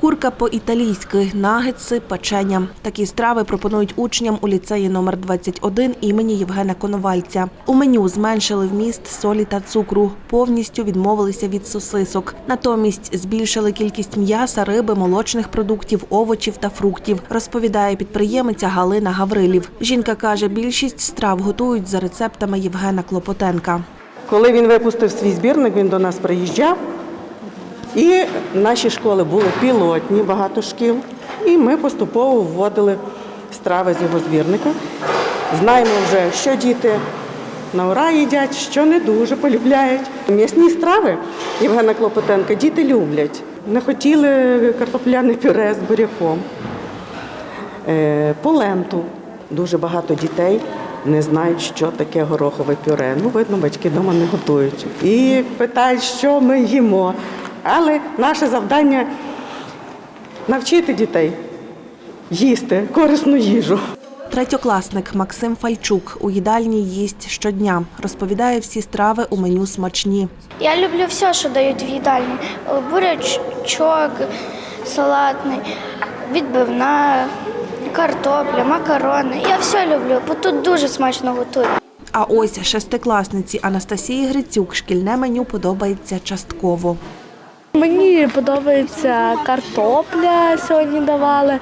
Курка по-італійськи, нагетси, печення. Такі страви пропонують учням у ліцеї номер 21 імені Євгена Коновальця. У меню зменшили вміст солі та цукру, повністю відмовилися від сосисок. Натомість збільшили кількість м'яса, риби, молочних продуктів, овочів та фруктів, розповідає підприємиця Галина Гаврилів. Жінка каже, більшість страв готують за рецептами Євгена Клопотенка. Коли він випустив свій збірник, він до нас приїжджав. І наші школи були пілотні, багато шкіл. І ми поступово вводили страви з його збірника. Знаємо вже, що діти на ура їдять, що не дуже полюбляють. М'ясні страви Євгена Клопотенка діти люблять. Не хотіли картопляне пюре з буряком. Е, Поленту. Дуже багато дітей не знають, що таке горохове пюре. Ну, видно, батьки вдома не готують. І питають, що ми їмо. Але наше завдання навчити дітей їсти корисну їжу. Третьокласник Максим Фальчук у їдальні їсть щодня. Розповідає, всі страви у меню смачні. Я люблю все, що дають в їдальні. Бурячок, салатний, відбивна, картопля, макарони. Я все люблю, бо тут дуже смачно готують. А ось шестикласниці Анастасії Грицюк шкільне меню подобається частково. Мені подобається картопля сьогодні давали,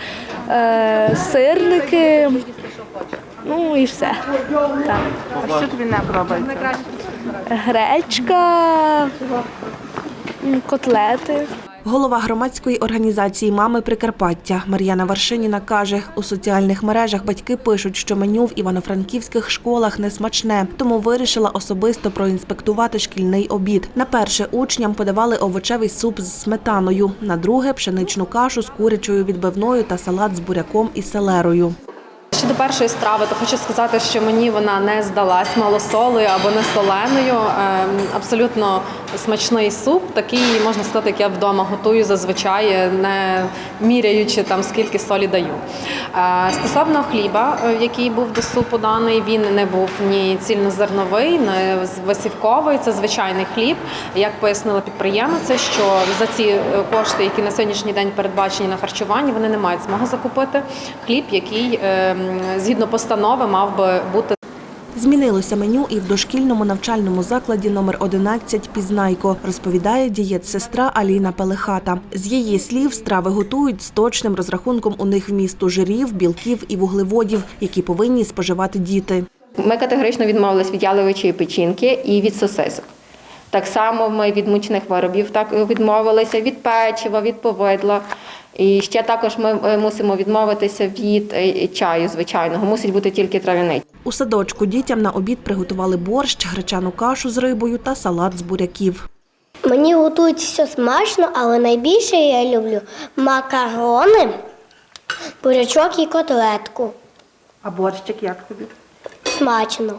е, сирники, ну і все. Так. А що тобі не подобається? Гречка, котлети. Голова громадської організації Мами Прикарпаття Мар'яна Варшиніна каже, у соціальних мережах батьки пишуть, що меню в івано-франківських школах не смачне, тому вирішила особисто проінспектувати шкільний обід. На перше учням подавали овочевий суп з сметаною, на друге пшеничну кашу з курячою відбивною та салат з буряком і селерою. Щодо першої страви, то хочу сказати, що мені вона не здалась малосолою або не соленою. Ем, Абсолютно смачний суп, такий можна сказати, як я вдома готую зазвичай, не міряючи там скільки солі даю. Стосовно хліба, е, який був до супу даний, він не був ні цільнозерновий, ні висівковий. Це звичайний хліб. Як пояснила підприємиця, що за ці е, кошти, які на сьогоднішній день передбачені на харчування, вони не мають змоги закупити хліб, який ем, згідно постанови мав би бути Змінилося меню і в дошкільному навчальному закладі номер 11 Пізнайко, розповідає дієтсестра Аліна Пелехата. З її слів, страви готують з точним розрахунком у них вмісту жирів, білків і вуглеводів, які повинні споживати діти. Ми категорично відмовились від яловичої печінки і від сосисок. Так само ми від мучних виробів так відмовилися від печива, від повидла. І ще також ми е, мусимо відмовитися від е, чаю звичайного. Мусить бути тільки трав'яний. У садочку дітям на обід приготували борщ, гречану кашу з рибою та салат з буряків. Мені готують все смачно, але найбільше я люблю макарони, бурячок і котлетку. А борщик як тобі? Смачно.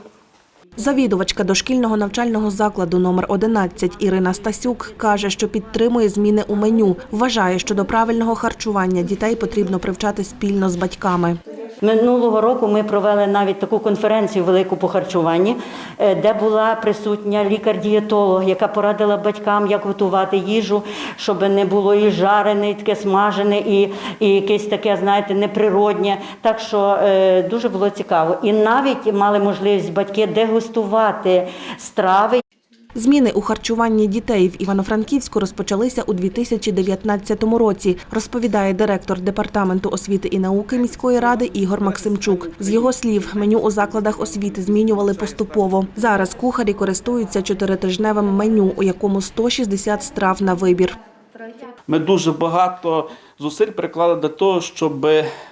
Завідувачка дошкільного навчального закладу номер 11 Ірина Стасюк каже, що підтримує зміни у меню. Вважає, що до правильного харчування дітей потрібно привчати спільно з батьками. Минулого року ми провели навіть таку конференцію велику по харчуванні, е, де була присутня лікар-дієтолог, яка порадила батькам, як готувати їжу, щоб не було і жарене, і таке смажене, і, і якесь таке, знаєте, неприроднє. Так що е, дуже було цікаво. І навіть мали можливість батьки дегустувати страви. Зміни у харчуванні дітей в Івано-Франківську розпочалися у 2019 році, розповідає директор департаменту освіти і науки міської ради Ігор Максимчук. З його слів, меню у закладах освіти змінювали поступово. Зараз кухарі користуються чотиритижневим меню, у якому 160 страв на вибір. Ми дуже багато зусиль приклали до того, щоб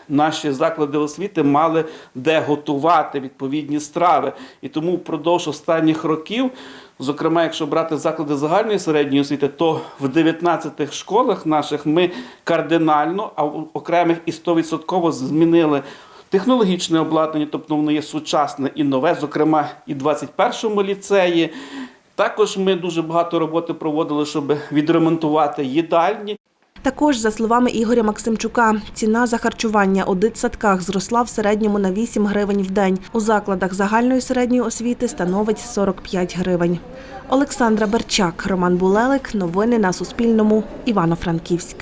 наші заклади освіти мали де готувати відповідні страви. І тому впродовж останніх років, зокрема, якщо брати заклади загальної середньої освіти, то в 19 школах наших ми кардинально, а в окремих і 100% змінили. Технологічне обладнання, тобто воно є сучасне і нове, зокрема і в 21-му ліцеї. Також ми дуже багато роботи проводили, щоб відремонтувати їдальні. Також, за словами Ігоря Максимчука, ціна за харчування у дитсадках зросла в середньому на 8 гривень в день. У закладах загальної середньої освіти становить 45 гривень. Олександра Берчак, Роман Булелик. Новини на Суспільному. Івано-Франківськ.